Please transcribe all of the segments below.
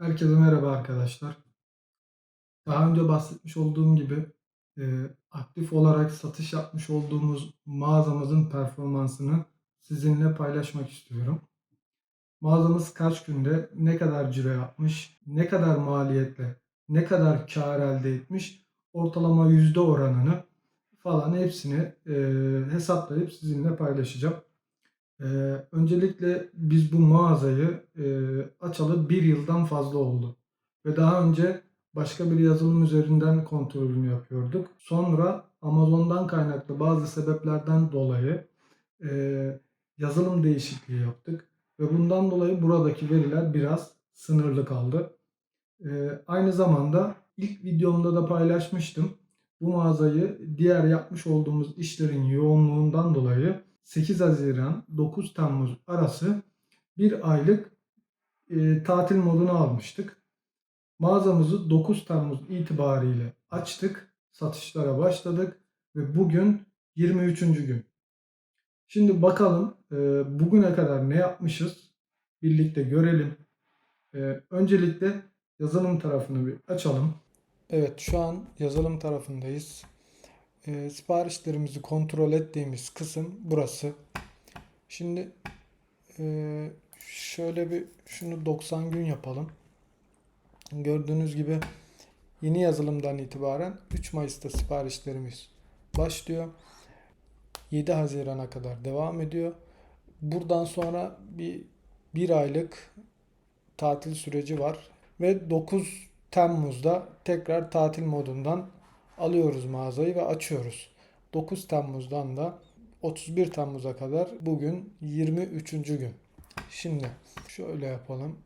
Herkese merhaba arkadaşlar. Daha önce bahsetmiş olduğum gibi e, aktif olarak satış yapmış olduğumuz mağazamızın performansını sizinle paylaşmak istiyorum. Mağazamız kaç günde ne kadar ciro yapmış, ne kadar maliyetle, ne kadar kar elde etmiş, ortalama yüzde oranını falan hepsini e, hesaplayıp sizinle paylaşacağım. E, öncelikle biz bu mağazayı e, açalı bir yıldan fazla oldu. Ve daha önce başka bir yazılım üzerinden kontrolünü yapıyorduk. Sonra Amazon'dan kaynaklı bazı sebeplerden dolayı e, yazılım değişikliği yaptık. Ve bundan dolayı buradaki veriler biraz sınırlı kaldı. E, aynı zamanda ilk videomda da paylaşmıştım. Bu mağazayı diğer yapmış olduğumuz işlerin yoğunluğundan dolayı 8 Haziran 9 Temmuz arası bir aylık e, tatil moduna almıştık. Mağazamızı 9 Temmuz itibariyle açtık. Satışlara başladık ve bugün 23. gün. Şimdi bakalım e, bugüne kadar ne yapmışız? Birlikte görelim. E, öncelikle yazılım tarafını bir açalım. Evet şu an yazılım tarafındayız. E, siparişlerimizi kontrol ettiğimiz kısım burası. Şimdi e, şöyle bir şunu 90 gün yapalım. Gördüğünüz gibi yeni yazılımdan itibaren 3 Mayıs'ta siparişlerimiz başlıyor. 7 Haziran'a kadar devam ediyor. Buradan sonra bir, bir aylık tatil süreci var ve 9 Temmuz'da tekrar tatil modundan alıyoruz mağazayı ve açıyoruz. 9 Temmuz'dan da 31 Temmuz'a kadar bugün 23. gün. Şimdi şöyle yapalım.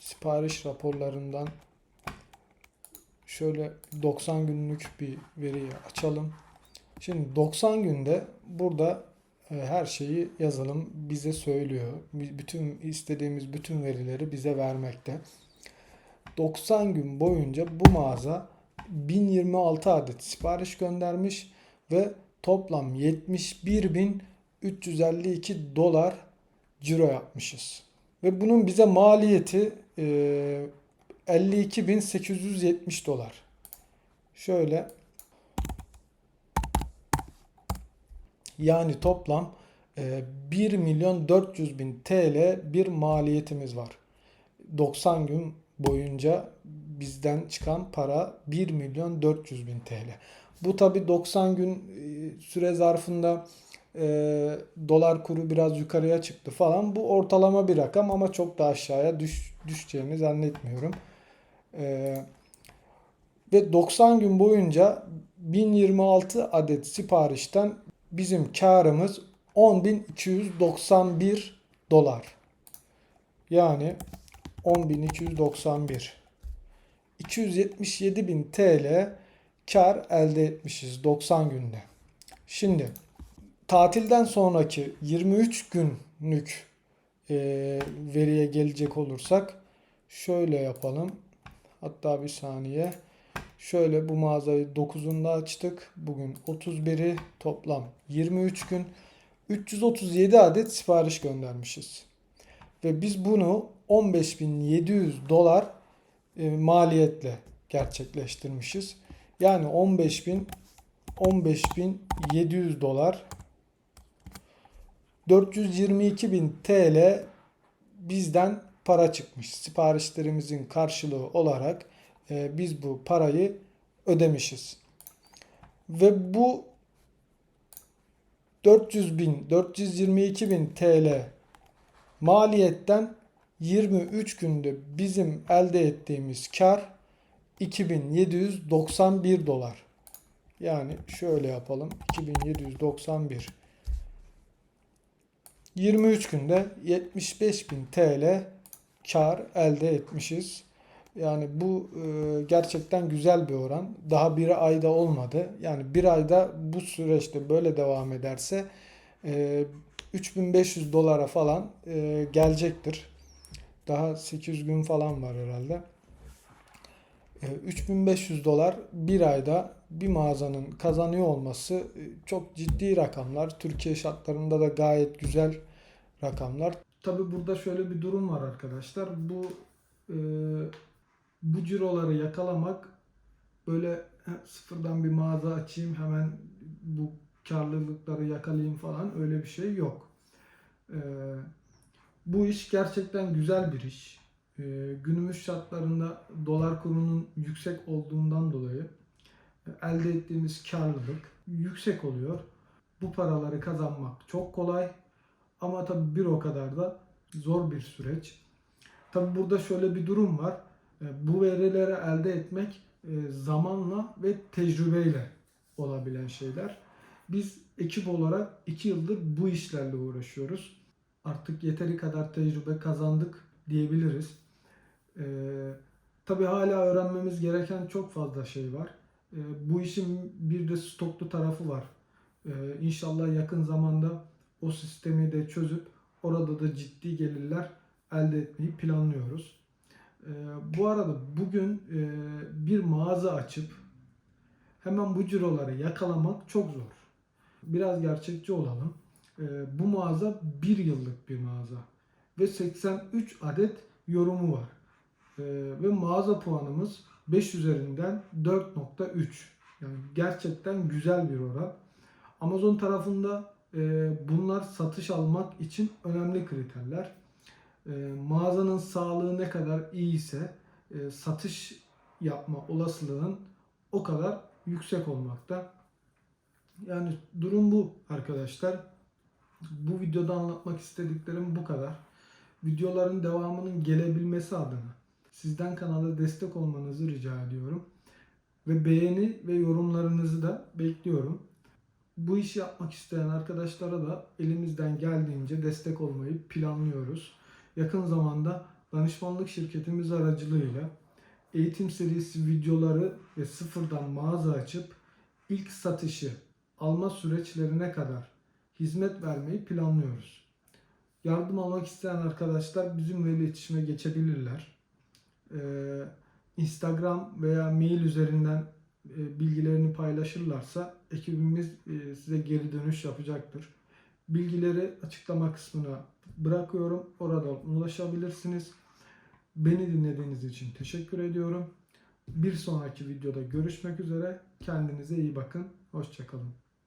Sipariş raporlarından şöyle 90 günlük bir veriyi açalım. Şimdi 90 günde burada e, her şeyi yazılım bize söylüyor. Bütün istediğimiz bütün verileri bize vermekte. 90 gün boyunca bu mağaza 1026 adet sipariş göndermiş ve toplam 71.352 dolar ciro yapmışız. Ve bunun bize maliyeti e, 52.870 dolar. Şöyle yani toplam e, 1 milyon 400 bin TL bir maliyetimiz var. 90 gün boyunca bizden çıkan para 1 milyon 400 bin TL. Bu tabi 90 gün e, süre zarfında e, dolar kuru biraz yukarıya çıktı falan. Bu ortalama bir rakam ama çok da aşağıya düş, düşeceğini zannetmiyorum. E, ve 90 gün boyunca 1026 adet siparişten bizim karımız 10.291 dolar. Yani 10.291. 277.000 TL kar elde etmişiz 90 günde. Şimdi tatilden sonraki 23 günlük e, veriye gelecek olursak şöyle yapalım. Hatta bir saniye. Şöyle bu mağazayı 9'unda açtık. Bugün 31'i toplam 23 gün. 337 adet sipariş göndermişiz. Ve biz bunu 15.700 dolar e, maliyetle gerçekleştirmişiz. Yani 15.000 15.700 dolar 422.000 TL bizden para çıkmış. Siparişlerimizin karşılığı olarak e, biz bu parayı ödemişiz. Ve bu 400 bin, 422 bin TL maliyetten 23 günde bizim elde ettiğimiz kar 2791 dolar. Yani şöyle yapalım. 2791 23 günde 75.000 TL kar elde etmişiz. Yani bu e, gerçekten güzel bir oran. Daha bir ayda olmadı. Yani bir ayda bu süreçte böyle devam ederse e, 3500 dolara falan e, gelecektir. Daha 800 gün falan var herhalde. 3500 dolar bir ayda bir mağazanın kazanıyor olması e, çok ciddi rakamlar. Türkiye şartlarında da gayet güzel rakamlar. Tabi burada şöyle bir durum var arkadaşlar. Bu e, bu ciroları yakalamak böyle "Ha, sıfırdan bir mağaza açayım hemen bu karlılıkları yakalayayım falan öyle bir şey yok. E, bu iş gerçekten güzel bir iş. E, günümüz şartlarında dolar kurunun yüksek olduğundan dolayı elde ettiğimiz karlılık yüksek oluyor. Bu paraları kazanmak çok kolay ama tabii bir o kadar da zor bir süreç. Tabii burada şöyle bir durum var. E, Bu verileri elde etmek e, zamanla ve tecrübeyle olabilen şeyler. Biz ekip olarak 2 yıldır bu işlerle uğraşıyoruz. Artık yeteri kadar tecrübe kazandık diyebiliriz. E, tabii hala öğrenmemiz gereken çok fazla şey var. E, bu işin bir de stoklu tarafı var. E, inşallah yakın zamanda o sistemi de çözüp orada da ciddi gelirler elde etmeyi planlıyoruz. E, bu arada bugün e, bir mağaza açıp hemen bu ciroları yakalamak çok zor. Biraz gerçekçi olalım. E, bu mağaza bir yıllık bir mağaza ve 83 adet yorumu var. E, ve mağaza puanımız 5 üzerinden 4.3. Yani gerçekten güzel bir oran. Amazon tarafında e, bunlar satış almak için önemli kriterler. E, mağazanın sağlığı ne kadar iyi ise e, satış yapma olasılığın o kadar yüksek olmakta. Yani durum bu arkadaşlar. Bu videoda anlatmak istediklerim bu kadar. Videoların devamının gelebilmesi adına sizden kanala destek olmanızı rica ediyorum. Ve beğeni ve yorumlarınızı da bekliyorum. Bu işi yapmak isteyen arkadaşlara da elimizden geldiğince destek olmayı planlıyoruz. Yakın zamanda danışmanlık şirketimiz aracılığıyla eğitim serisi videoları ve sıfırdan mağaza açıp ilk satışı alma süreçlerine kadar hizmet vermeyi planlıyoruz. Yardım almak isteyen arkadaşlar bizimle iletişime geçebilirler. Ee, Instagram veya mail üzerinden e, bilgilerini paylaşırlarsa ekibimiz e, size geri dönüş yapacaktır. Bilgileri açıklama kısmına bırakıyorum. Oradan ulaşabilirsiniz. Beni dinlediğiniz için teşekkür ediyorum. Bir sonraki videoda görüşmek üzere. Kendinize iyi bakın. Hoşçakalın.